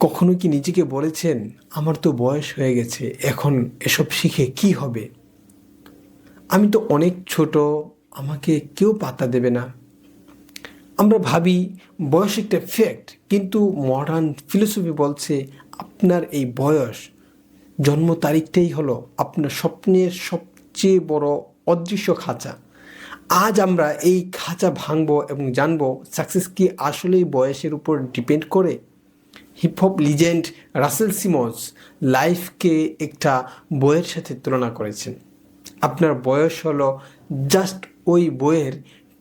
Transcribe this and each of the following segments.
কখনো কি নিজেকে বলেছেন, আমার তো বয়স হয়ে গেছে, এখন এসব শিখে কি হবে? আমি তো অনেক ছোট, আমাকে কেউ পাত্তা দেবে না। আমরা ভাবি, বয়স একটা ফ্যাক্ট কিন্তু মডার্ন ফিলোসফি বলছে, আপনার এই বয়স, জন্ম তারিখটাই হলো আপনার স্বপ্নের সবচেয়ে বড় অদৃশ্য খাঁচা। আজ আমরা এই খাঁচা ভাঙবো এবং জানব সাকসেস কি আসলেই বয়সের উপর ডিপেন্ড করে? Hip hop legend Russell Simmons লাইফকে একটা বইয়ের সাথে তুলনা করেছেন। আপনার বয়স হলো জাস্ট ওই বইয়ের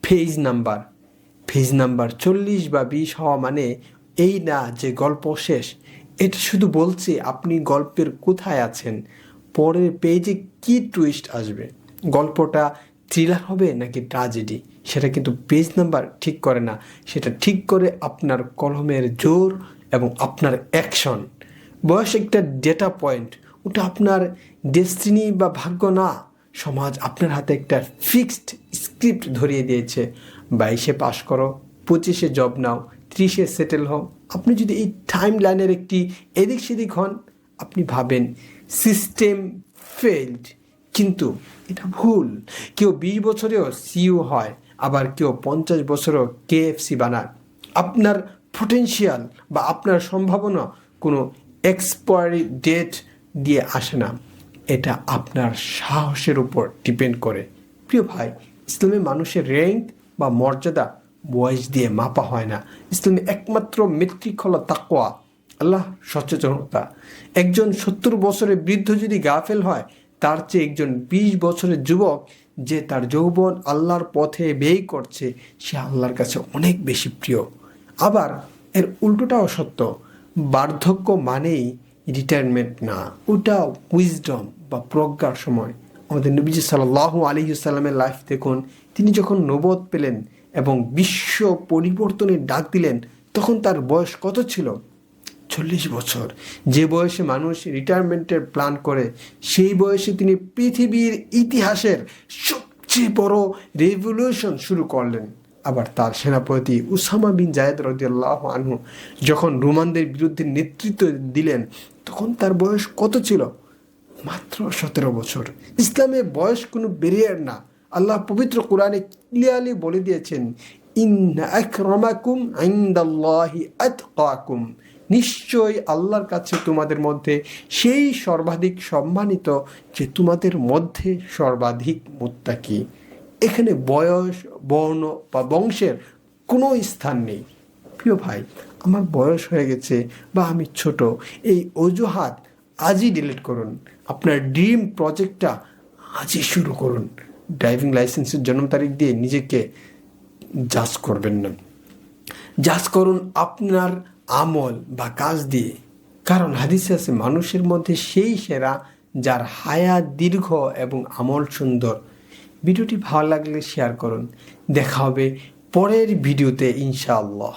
পেজ নাম্বার পেজ নাম্বার চল্লিশ বা বিশ হওয়া মানে এই না যে গল্প শেষ। এটা শুধু বলছে আপনি গল্পের কোথায় আছেন? পরের পেজে কি টুইস্ট আসবে? গল্পটা থ্রিলার হবে নাকি ট্রাজেডি সেটা কিন্তু পেজ নাম্বার ঠিক করে না। সেটা ঠিক করে আপনার কলমের জোর এবং আপনার অ্যাকশন বয়স একটা ডেটা পয়েন্ট ওটা আপনার ডেস্টিনি বা ভাগ্য না। সমাজ আপনার হাতে একটা ফিক্সড স্ক্রিপ্ট ধরিয়ে দিয়েছে। বাইশে পাশ করো, পঁচিশে জব নাও, ত্রিশে সেটেল হও। আপনি যদি এই টাইম লাইনের একটি এদিক সেদিক হন, আপনি ভাবেন সিস্টেম ফেলড কিন্তু এটা ভুল। কেউ বিশ বছরেও সিইও হয়, আবার কেউ পঞ্চাশ বছরও কেএফসি বানায়। আপনার পটেনশিয়াল বা আপনার সম্ভাবনা কোনো এক্সপায়ারি ডেট দিয়ে আসে না। এটা আপনার সাহসের উপর ডিপেন্ড করে। প্রিয় ভাই, ইসলামে মানুষের র্যাঙ্ক বা মর্যাদা বয়স দিয়ে মাপা হয় না। ইসলামে একমাত্র মেট্রিক হলো তাকোয়া আল্লাহ সচেতনতা। একজন সত্তর বছরের বৃদ্ধ যদি গাফেল হয়, তার চেয়ে একজন বিশ বছরের যুবক যে তার যৌবন আল্লাহর পথে ব্যয় করছে, সে আল্লাহর কাছে অনেক বেশি প্রিয়। আবার এর উল্টোটাও সত্য, বার্ধক্য মানেই রিটায়ারমেন্ট না। ওটা উইজডম বা প্রজ্ঞার সময়। আমাদের নবীজি সাল্লাহ আলী সাল্লামের লাইফ দেখুন, তিনি যখন নবদ পেলেন এবং বিশ্ব পরিবর্তনের ডাক দিলেন, তখন তার বয়স কত ছিল? চল্লিশ বছর। যে বয়সে মানুষ রিটায়ারমেন্টের প্ল্যান করে, সেই বয়সে তিনি পৃথিবীর ইতিহাসের সবচেয়ে বড় রেভলিউশন শুরু করলেন। আবার তার সেনাপতি উসামা বিন জায়দ রদিয়াল্লাহ আনহু যখন রোমানদের বিরুদ্ধে নেতৃত্ব দিলেন, তখন তার বয়স কত ছিল? মাত্র সতেরো বছর। ইসলামে বয়স কোনো ব্যারিয়ার না। আল্লাহ পবিত্র কোরআনে ক্লিয়ারলি বলে দিয়েছেন নিশ্চয়ই আল্লাহর কাছে তোমাদের মধ্যে সেই সর্বাধিক সম্মানিত যে তোমাদের মধ্যে সর্বাধিক মুত্তাকি। এখানে বয়স, বর্ণ বা বংশের কোনো স্থান নেই। প্রিয় ভাই, আমার বয়স হয়ে গেছে বা আমি ছোট, এই অজুহাত আজই ডিলিট করুন। আপনার ড্রিম প্রজেক্টটা আজই শুরু করুন। ড্রাইভিং লাইসেন্সের জন্ম তারিখ দিয়ে নিজেকে জাজ করবেন না। জাজ করুন আপনার আমল বা কাজ দিয়ে। কারণ হাদিসে আছে, মানুষের মধ্যে সেই সেরা যার হায়া দীর্ঘ এবং আমল সুন্দর ভিডিওটি ভালো লাগলে শেয়ার করুন। দেখা হবে পরের ভিডিওতে ইনশাআল্লাহ।